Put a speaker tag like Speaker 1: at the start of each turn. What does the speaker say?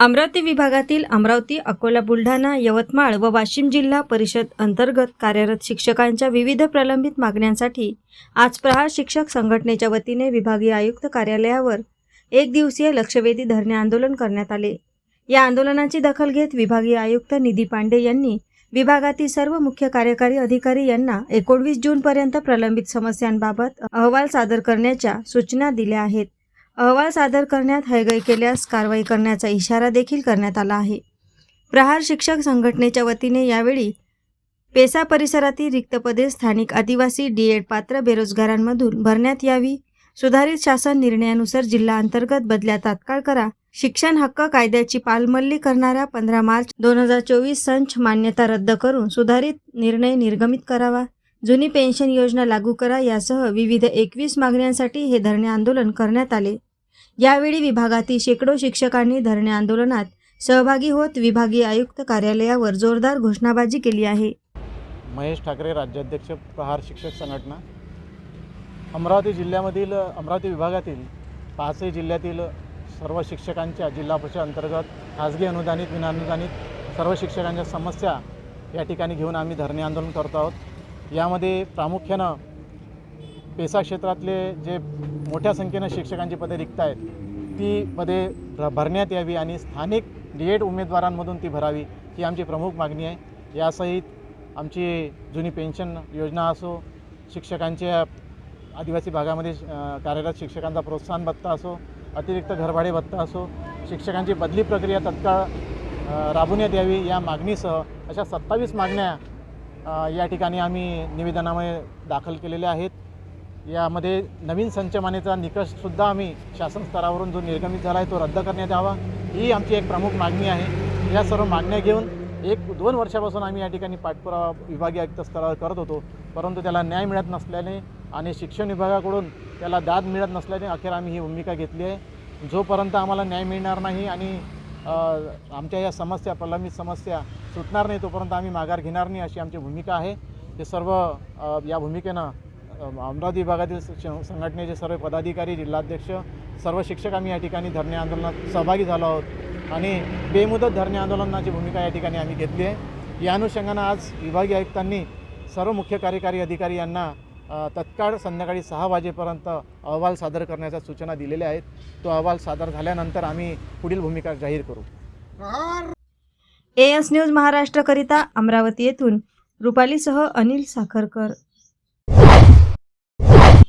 Speaker 1: अमरावती विभागातील अमरावती अकोला बुलढाणा यवतमाळ व वाशिम जिल्हा परिषद अंतर्गत कार्यरत शिक्षकांच्या विविध प्रलंबित मागण्यांसाठी आज प्रहार शिक्षक संघटनेच्या वतीने विभागीय आयुक्त कार्यालयावर एक दिवसीय लक्षवेधी धरणे आंदोलन करण्यात आले. या आंदोलनाची दखल घेत विभागीय आयुक्त निधी पांडे यांनी विभागातील सर्व मुख्य कार्यकारी अधिकारी यांना एकोणवीस जूनपर्यंत प्रलंबित समस्यांबाबत अहवाल सादर करण्याच्या सूचना दिल्या आहेत. अहवाल सादर करण्यात हयगय केल्यास कारवाई करण्याचा इशारा देखील करण्यात आला आहे. प्रहार शिक्षक संघटनेच्या वतीने यावेळी पेसा परिसरातील रिक्त पदे स्थानिक आदिवासी डीएड पात्र बेरोजगारांमधून भरण्यात यावी. सुधारित शासन निर्णयानुसार जिल्हा अंतर्गत बदल्या तात्काळ करा. शिक्षण हक्क कायद्याची पालमल्ली करणाऱ्या पंधरा मार्च दोन हजार चोवीस संच मान्यता रद्द करून सुधारित निर्णय निर्गमित करावा. जुनी पेन्शन योजना लागू करा. यासह विविध एकवीस मागण्यांसाठी हे धरणे आंदोलन करण्यात आले. यावेळी विभागातील शेकडो शिक्षकांनी धरणे आंदोलनात सहभागी होत विभागीय आयुक्त कार्यालयावर जोरदार घोषणाबाजी केली आहे.
Speaker 2: महेश ठाकरे राज्याध्यक्ष प्रहार शिक्षक संघटना. अमरावती जिल्ह्यामधील अमरावती विभागातील पाचही जिल्ह्यातील सर्व शिक्षकांच्या जिल्हा परिषद अंतर्गत खाजगी अनुदानित विनाअनुदानित सर्व शिक्षकांच्या समस्या या ठिकाणी घेऊन आम्ही धरणे आंदोलन करत आहोत. यामध्ये प्रामुख्यानं पेसा क्षेत्रातले जे मोठ्या संख्येनं शिक्षकांची पदे रिक्त आहेत ती पदे भरण्यात यावी आणि स्थानिक डी एड उमेदवारांमधून ती भरावी ही आमची प्रमुख मागणी आहे. यासहित आमची जुनी पेन्शन योजना असो शिक्षकांच्या आदिवासी भागामध्ये कार्यरत शिक्षकांचा प्रोत्साहन भत्ता असो अतिरिक्त घरभाडे भत्ता असो शिक्षकांची बदली प्रक्रिया तत्काळ राबवण्यात यावी या मागणीसह अशा सत्तावीस मागण्या या ठिकाणी आम्ही निवेदनामध्ये दाखल केलेल्या आहेत. यामध्ये नवीन संचमानेचा निकषसुद्धा आम्ही शासन स्तरावरून जो निर्गमित झाला आहे तो रद्द करण्यात यावा. ही आमची एक प्रमुख मागणी आहे. या सर्व मागण्या घेऊन एक दोन वर्षापासून आम्ही या ठिकाणी पाठपुरावा विभागीय आयुक्त स्तरावर करत होतो. परंतु त्याला न्याय मिळत नसल्याने आणि शिक्षण विभागाकडून त्याला दाद मिळत नसल्याने अखेर आम्ही ही भूमिका घेतली आहे. जोपर्यंत आम्हाला न्याय मिळणार नाही आणि आमच्या या समस्या प्रलंबित समस्या सुटणार नाही तोपर्यंत आम्ही माघार घेणार नाही अशी आमची भूमिका आहे. हे सर्व या भूमिकेनं अमरावती विभागातील संघटनेचे सर्व पदाधिकारी जिल्हाध्यक्ष सर्व शिक्षक आम्ही या ठिकाणी धरणे आंदोलनात सहभागी झालो आहोत. आणि बेमुदत धरणे आंदोलनाची भूमिका या ठिकाणी आम्ही घेतली आहे. या अनुषंगानं आज विभागीय आयुक्तांनी सर्व मुख्य कार्यकारी अधिकारी यांना तत्काळ संध्याकाळी सहा वाजेपर्यंत अहवाल सादर करण्याच्या सूचना दिलेल्या आहेत. तो अहवाल सादर झाल्यानंतर आम्ही पुढील भूमिका जाहीर करू.
Speaker 1: ए एस न्यूज महाराष्ट्रकरिता अमरावती येथून रुपालीसह अनिल साखरकर.